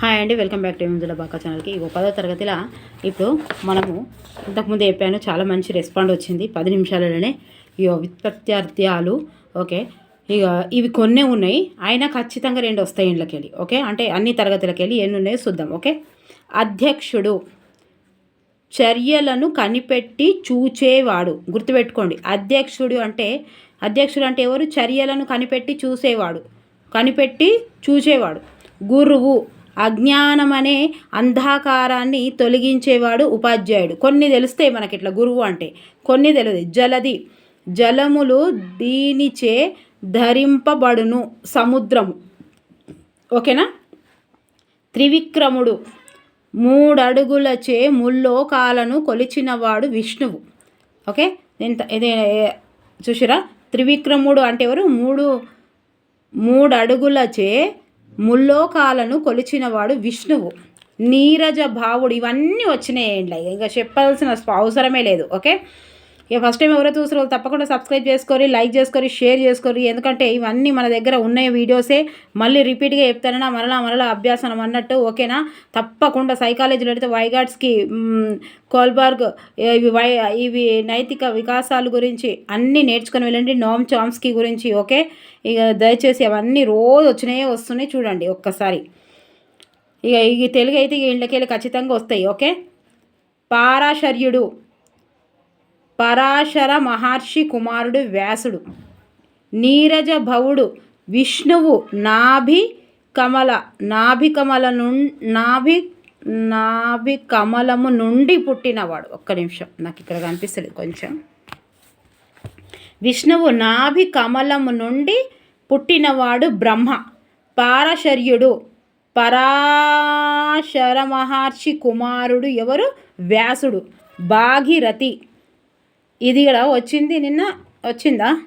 Hi అండి welcome back to ముందుల బాకా ఛానల్కి. ఇగో పదో తరగతిలో ఇప్పుడు మనము ఇంతకుముందు చెప్పాను చాలా మంచి రెస్పాండ్ వచ్చింది. పది నిమిషాలలోనే ఇగో విత్పత్యార్థాలు ఓకే ఇక ఇవి కొన్నే ఉన్నాయి. అయినా ఖచ్చితంగా రెండు వస్తాయి ఇండ్లకి వెళ్ళి ఓకే? అంటే అన్ని తరగతులకి వెళ్ళి ఎన్ని ఉన్నాయో చూద్దాం ఓకే? అధ్యక్షుడు చర్యలను కనిపెట్టి చూచేవాడు గుర్తుపెట్టుకోండి. అధ్యక్షుడు అంటే అధ్యక్షుడు అంటే ఎవరు? చర్యలను కనిపెట్టి చూసేవాడు కనిపెట్టి చూసేవాడు. గురువు అజ్ఞానమనే అంధకారాన్ని తొలగించేవాడు ఉపాధ్యాయుడు. కొన్ని తెలుస్తాయి మనకి ఇట్లా గురువు అంటే కొన్ని తెలియదు. జలది జలములు దీనిచే ధరింపబడును సముద్రము. ఓకేనా? త్రివిక్రముడు మూడడుగులచే ముల్లోకాలను కొలిచినవాడు విష్ణువు. ఓకే? ఎంత ఇదే చూసిరా? త్రివిక్రముడు అంటే ఎవరు? మూడు మూడు అడుగులచే ముల్లోకాలను కొలిచినవాడు విష్ణువు. నీరజ భావుడు. ఇవన్నీ వచ్చినాయండి. ఇంకా చెప్పాల్సిన అవసరమే లేదు. ఓకే? ఇక ఫస్ట్ టైం ఎవరైతే చూసారో వాళ్ళు తప్పకుండా సబ్స్క్రైబ్ చేసుకొని లైక్ చేసుకొని షేర్ చేసుకొని ఎందుకంటే ఇవన్నీ మన దగ్గర ఉన్న వీడియోసే మళ్ళీ రిపీట్గా చెప్తానన్నా మరలా మరలా అభ్యాసనం అన్నట్టు ఓకేనా తప్పకుండా సైకాలజీలో అయితే వైగాడ్స్కి కోల్బర్గ్ ఇవి వై ఇవి నైతిక వికాసాల గురించి అన్నీ నేర్చుకొని వెళ్ళండి. నోమ్ చామ్స్కీ గురించి ఓకే ఇక దయచేసి అవన్నీ రోజు వచ్చినాయే వస్తున్నాయి చూడండి ఒక్కసారి. ఇక ఈ తెలుగు అయితే ఇళ్ళకెళ్ళి ఖచ్చితంగా వస్తాయి ఓకే పారాశర్యుడు. పరాశర మహర్షి కుమారుడు వ్యాసుడు. నీరజ భవుడు విష్ణువు నాభి కమల నాభి కమల ను నాభి నాభి కమలము నుండి పుట్టినవాడు. ఒక్క నిమిషం నాకు ఇక్కడ కనిపిస్తుంది కొంచెం. విష్ణువు నాభి కమలము నుండి పుట్టినవాడు బ్రహ్మ. పారశర్యుడు పరాశర మహర్షి కుమారుడు ఎవరు? వ్యాసుడు. భాగీరథి. ఇది ఇక్కడ వచ్చింది నిన్న వచ్చిందా?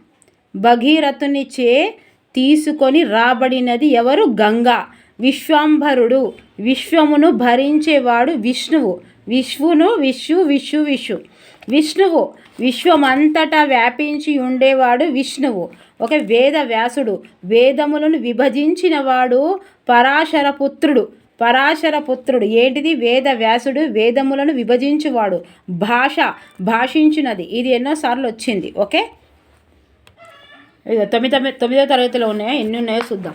భగీరథునిచే తీసుకొని రాబడినది ఎవరు? గంగా. విశ్వాంభరుడు. విశ్వమును భరించేవాడు విష్ణువు. విష్ణువును విష్ణు విష్ణు విష్ణు. విష్ణువు. విశ్వమంతటా వ్యాపించి ఉండేవాడు విష్ణువు. ఒక వేద వ్యాసుడు వేదములను విభజించినవాడు పరాశరపుత్రుడు. పరాశర పుత్రుడు. ఏంటిది? వేద వ్యాసుడు వేదములను విభజించువాడు. భాష భాషించినది. ఇది ఎన్నోసార్లు వచ్చింది. ఓకే? ఇక తొమ్మిది తొమ్మిది తొమ్మిదో తరగతిలో ఉన్నాయో? ఎన్ని ఉన్నాయో చూద్దాం.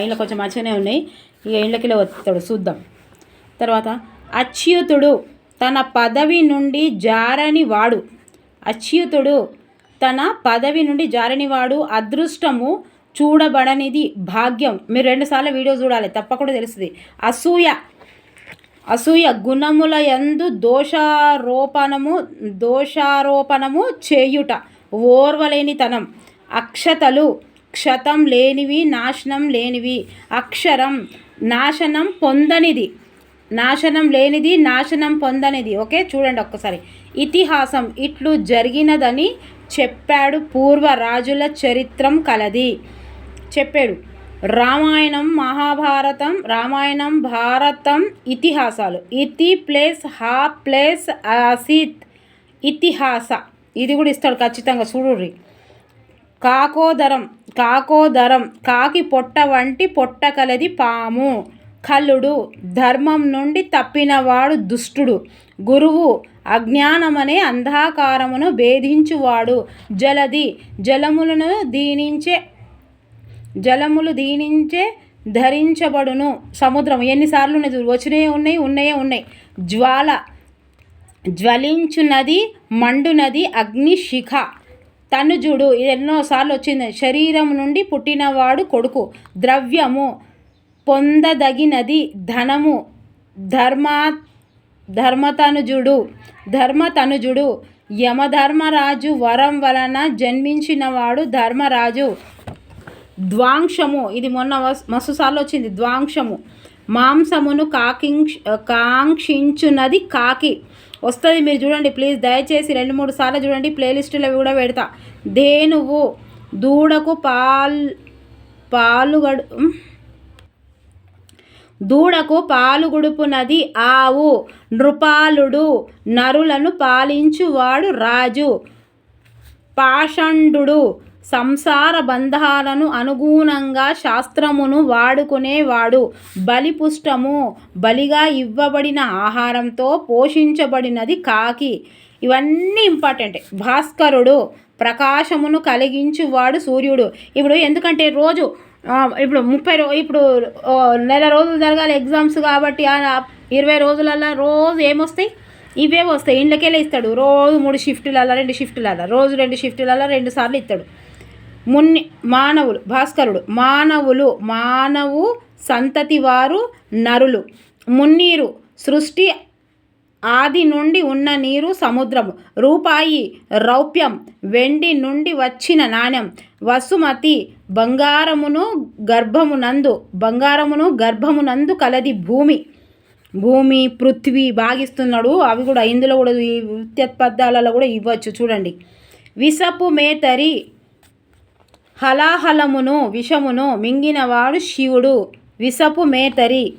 ఇంట్లో కొంచెం మంచిగానే ఉన్నాయి. ఇక ఇంట్లోకి వస్తాడు. చూద్దాం. తర్వాత అచ్యుతుడు తన పదవి నుండి జారని వాడు అచ్యుతుడు తన పదవి నుండి జారని వాడు అదృష్టము చూడబడనిది భాగ్యం. మీరు రెండుసార్లు వీడియో చూడాలి తప్పకుండా తెలుస్తుంది. అసూయ. అసూయ గుణముల యందు దోషారోపణము దోషారోపణము చేయుట. ఓర్వలేనితనం. అక్షతలు. క్షతం లేనివి నాశనం లేనివి. అక్షరం. నాశనం పొందనిది. నాశనం లేనిది నాశనం పొందనిది. ఓకే? చూడండి ఒక్కసారి. ఇతిహాసం. ఇట్లు జరిగినదని చెప్పాడు పూర్వ రాజుల చరిత్రం కలది. చెప్పాడు. రామాయణం మహాభారతం రామాయణం భారతం ఇతిహాసాలు. ఇతి ప్లేస్ హా ప్లేస్ అసిత్ ఇతిహాస. ఇది కూడా ఇస్తాడు ఖచ్చితంగా చూడుర్రి. కాకోదరం కాకోదరం కాకి పొట్ట వంటి పొట్ట కలది పాము. కల్లుడు ధర్మం నుండి తప్పినవాడు దుష్టుడు. గురువు అజ్ఞానమనే అంధాకారమును భేదించువాడు. జలది జలములను దీనించే జలములు దీనించే ధరించబడును. సముద్రం ఎన్నిసార్లు ఉన్నాయి వచ్చినవి ఉన్నాయి ఉన్నాయే ఉన్నాయి. జ్వాల జ్వలించునది మండునది అగ్నిశిఖ తనుజుడు ఎన్నోసార్లు వచ్చింది. శరీరం నుండి పుట్టినవాడు కొడుకు. ద్రవ్యము పొందదగినది ధనము. ధర్మ ధర్మతనుజుడు ధర్మతనుజుడు యమధర్మరాజు వరం వలన జన్మించినవాడు ధర్మరాజు. ద్వాంశము ఇది మొన్న మస్తుసార్లు వచ్చింది. ద్వాంశము మాంసమును కాకింక్ష కాంక్షించున్నది కాకి. వస్తుంది మీరు చూడండి ప్లీజ్ దయచేసి రెండు మూడు సార్లు చూడండి. ప్లేలిస్టులో కూడా పెడతా. దేనువు దూడకు పాల్ పాలుగడు దూడకు పాలుగుడుపునది ఆవు. నృపాలుడు నరులను పాలించువాడు రాజు. పాషండు సంసార బంధాలను అనుగుణంగా శాస్త్రమును వాడుకునేవాడు బలిపుష్టము. బలిగా ఇవ్వబడిన ఆహారంతో పోషించబడినది కాకి. ఇవన్నీ ఇంపార్టెంట్ భాస్కరుడు ప్రకాశమును కలిగించువాడు సూర్యుడు. ఇప్పుడు ఎందుకంటే రోజు ఇప్పుడు ముప్పై రో ఇప్పుడు ఓ, నెల రోజులు జరగాలి ఎగ్జామ్స్ కాబట్టి ఇరవై రోజులల్లో రోజు ఏమొస్తాయి? ఇవే వస్తాయి. ఇండ్లకెళ్ళి ఇస్తాడు. రోజు మూడు షిఫ్టులల్లో రెండు షిఫ్టులల్లో రోజు రెండు షిఫ్టులల్లో రెండు సార్లు ఇస్తాడు. మున్ని మానవులు భాస్కరుడు మానవులు మానవు సంతతి వారు నరులు. మున్నీరు సృష్టి ఆది నుండి ఉన్న నీరు సముద్రము. రూపాయి రౌప్యం వెండి నుండి వచ్చిన నాణ్యం. వసుమతి బంగారమును గర్భమునందు బంగారమును గర్భమునందు కలది భూమి. భూమి పృథ్వీ భాగిస్తున్నాడు అవి కూడా ఇందులో కూడా ఈ వృత్యత్పదాలలో కూడా ఇవ్వచ్చు. చూడండి. విసపు మేతరి హలాహలమును విషమును మింగినవాడు శివుడు. విషపు మేతరి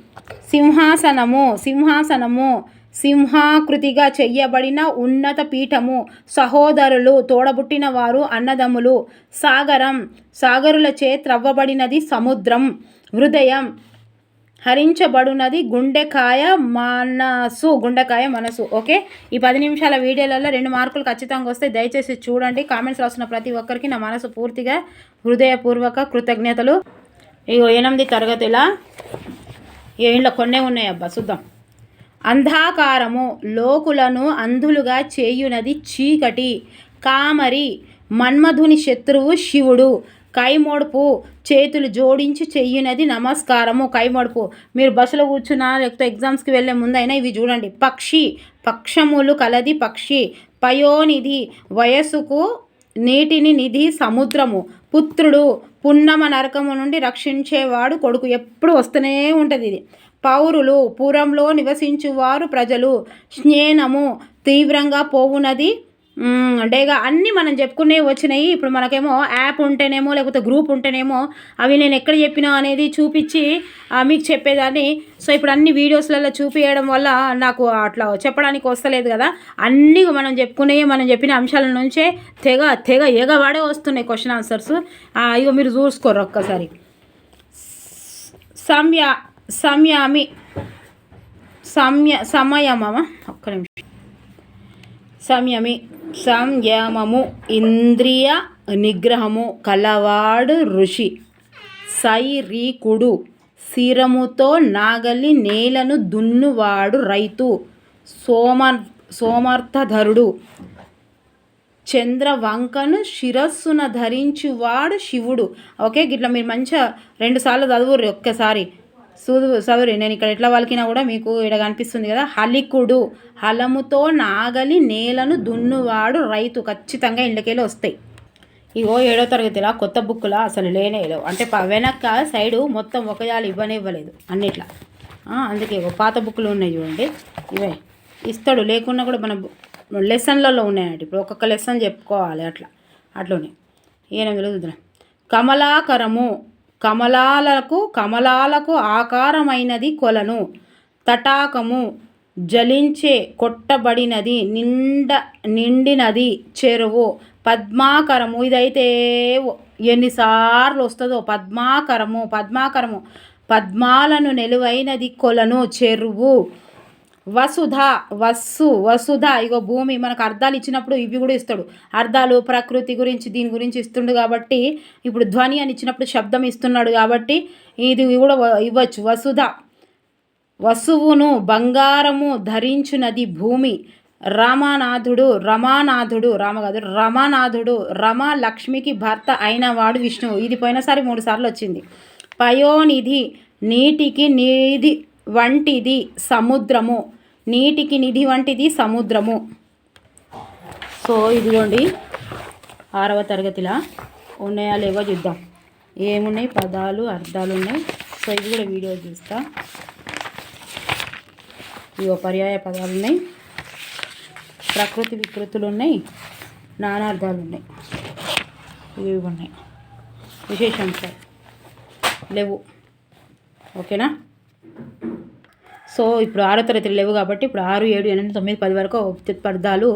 సింహాసనము సింహాసనము సింహాకృతిగా చెయ్యబడిన ఉన్నత పీఠము. సహోదరులు తోడబుట్టిన వారు అన్నదమ్ములు. సాగరం సాగరులచే త్రవ్వబడినది సముద్రం. హృదయం హరించబడునది గుండెకాయ మనసు గుండెకాయ మనసు. ఓకే? ఈ పది నిమిషాల వీడియోలలో రెండు మార్కులు ఖచ్చితంగా వస్తే దయచేసి చూడండి. కామెంట్స్ రాసిన ప్రతి ఒక్కరికి నా మనసు పూర్తిగా హృదయపూర్వక కృతజ్ఞతలు. ఇగో ఎనిమిది తరగతిల ఇంట్లో కొన్నే ఉన్నాయి అబ్బా చూద్దాం. అంధాకారము లోకులను అంధులుగా చేయునది చీకటి. కామరి మన్మధుని శత్రువు శివుడు. కైమొడుపు చేతులు జోడించి చెయ్యినది నమస్కారము. కైమొడుపు. మీరు బస్సులో కూర్చున్నా లేకపోతే ఎగ్జామ్స్కి వెళ్ళే ముందైనా ఇవి చూడండి. పక్షి. పక్షములు కలది పక్షి. పయోనిధి. వయస్సుకు నీటిని నిధి సముద్రము. పుత్రుడు పున్నమ నరకము నుండి రక్షించేవాడు కొడుకు. ఎప్పుడు వస్తూనే ఉంటుంది ఇది. పౌరులు పురంలో నివసించువారు ప్రజలు. స్నేనము తీవ్రంగా పోవునది మ్, డేగా అన్నీ మనం చెప్పుకునేవి వచ్చినాయి. ఇప్పుడు మనకేమో యాప్ ఉంటేనేమో లేకపోతే గ్రూప్ ఉంటేనేమో అవి నేను ఎక్కడ చెప్పినా అనేది చూపించి మీకు చెప్పేదాన్ని. సో ఇప్పుడు అన్ని వీడియోస్లలో చూపించడం వల్ల నాకు అట్లా చెప్పడానికి వస్తలేదు కదా. అన్నీ మనం చెప్పుకునే మనం చెప్పిన అంశాల నుంచే తెగ తెగ ఎగవాడే వస్తున్నాయి క్వశ్చన్ ఆన్సర్స్ ఇగో మీరు చూసుకోరు ఒక్కసారి. సంయ సమయామి సమయ సమయమా? ఒక్క నిమిషం. సమయమి సంయమము ఇంద్రియ నిగ్రహము కలవాడు ఋషి. సైరీకుడు శిరముతో నాగలి నేలను దున్నువాడు రైతు. సోమర్ సోమర్థధరుడు చంద్రవంకను శిరస్సున ధరించువాడు శివుడు. ఓకే గిట్లా మీరు మంచిగా రెండుసార్లు చదువురు చదువుర్రి ఒక్కసారి. సూదు చదువురి నేను ఇక్కడ ఎట్లా వలికినా కూడా మీకు ఇక్కడ కనిపిస్తుంది కదా హలికుడు. హలముతో నాగలి నేలను దున్నువాడు రైతు. ఖచ్చితంగా ఇండ్లకెళ్ళి వస్తాయి. ఇగో ఏడో తరగతిలా కొత్త బుక్కులా అసలు లేనే లేవు. అంటే వెనక సైడు మొత్తం ఒకజాలు ఇవ్వనే ఇవ్వలేదు అన్నిట్లా. అందుకే పాత బుక్కులు ఉన్నాయి చూడండి. ఇవే. ఇస్తాడు. లేకున్నా కూడా మన లెసన్లలో ఉన్నాయండి ఇప్పుడు ఒక్కొక్క లెసన్ చెప్పుకోవాలి అట్లా. అట్లనే. ఏనెందులో చూద్దాం. కమలాకరము. కమలాలకు కమలాలకు ఆకారమైనది కొలను. తటాకము జలించే కొట్టబడినది నిండ నిండినది చెరువు. పద్మాకరము ఇదైతే ఎన్నిసార్లు వస్తుందో పద్మాకరము పద్మాకరము. పద్మాలను నిలువైనది కొలను చెరువు. వసుధ వస్సు వసుధ. ఇగో భూమి మనకు అర్థాలు ఇచ్చినప్పుడు ఇవి కూడా ఇస్తాడు. అర్థాలు ప్రకృతి గురించి దీని గురించి ఇస్తుండు కాబట్టి ఇప్పుడు ధ్వని అని ఇచ్చినప్పుడు శబ్దం ఇస్తున్నాడు కాబట్టి ఇది కూడా వ- ఇవ్వచ్చు. వసుధ. వసువును బంగారము ధరించునది భూమి. రామానాథుడు రమానాథుడు రామ కాదు రమానాథుడు రమ లక్ష్మికి భర్త అయినవాడు విష్ణువు. ఇది పోయినసారి మూడు సార్లు వచ్చింది. పయోనిధి నీటికి నిధి వంటిది సముద్రము. నీటికి నిధి వంటిది సముద్రము. సో ఇదిగోండి ఆరవ తరగతిలా ఉన్నాయా లేవో చూద్దాం. ఏమున్నాయి? పదాలు అర్థాలు ఉన్నాయి. సో ఇది కూడా వీడియో చూస్తా. ఇవో పర్యాయ పదాలు ఉన్నాయి. ప్రకృతి వికృతులు ఉన్నాయి. నానార్థాలు ఉన్నాయి. ఇవి ఉన్నాయి. విశేషాంశాలు. లేవు. ఓకేనా? సో ఇప్పుడు ఆరో తరగతి లేవు కాబట్టి ఇప్పుడు ఆరు ఏడు ఎనిమిది తొమ్మిది పది వరకు పదార్థాలు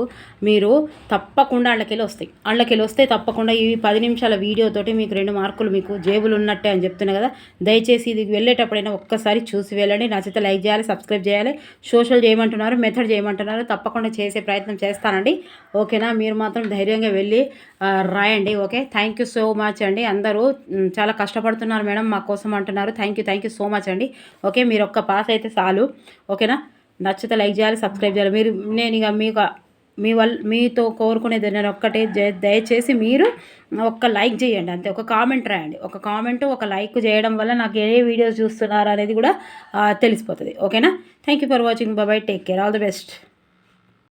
మీరు తప్పకుండా అళ్ళకెళ్ళి వస్తాయి. అళ్ళకెళ్ళి వస్తే తప్పకుండా ఈ పది నిమిషాల వీడియోతోటి మీకు రెండు మార్కులు మీకు జేబులు ఉన్నట్టే అని చెప్తున్నా కదా. దయచేసి ఇది వెళ్ళేటప్పుడైనా ఒక్కసారి చూసి వెళ్ళండి. నచ్చితే లైక్ చేయాలి సబ్స్క్రైబ్ చేయాలి. సోషల్ చేయమంటున్నారు మెథడ్ చేయమంటున్నారు. తప్పకుండా చేసే ప్రయత్నం చేస్తానండి. ఓకేనా? మీరు మాత్రం ధైర్యంగా వెళ్ళి రాయండి. Okay? Thank you so much అండి. అందరూ చాలా కష్టపడుతున్నారు మేడం మా కోసం అంటున్నారు. Thank you thank you so much అండి. ఓకే? మీరు ఒక్క పాస్ అయితే చాలు. ఓకేనా? నచ్చితే లైక్ చేయాలి సబ్స్క్రైబ్ చేయాలి. మీరు నేను ఇక మీకు మీ వల్ల మీతో కోరుకునేది నేను ఒక్కటే దయచేసి మీరు ఒక్క లైక్ చేయండి అంతే. ఒక కామెంట్ రాయండి. ఒక కామెంట్ ఒక లైక్ చేయడం వల్ల నాకు ఏ వీడియోస్ చూస్తున్నారు అనేది కూడా తెలిసిపోతుంది. ఓకేనా? థ్యాంక్ యూ ఫర్ వాచింగ్ బాబాయ్ take care all the best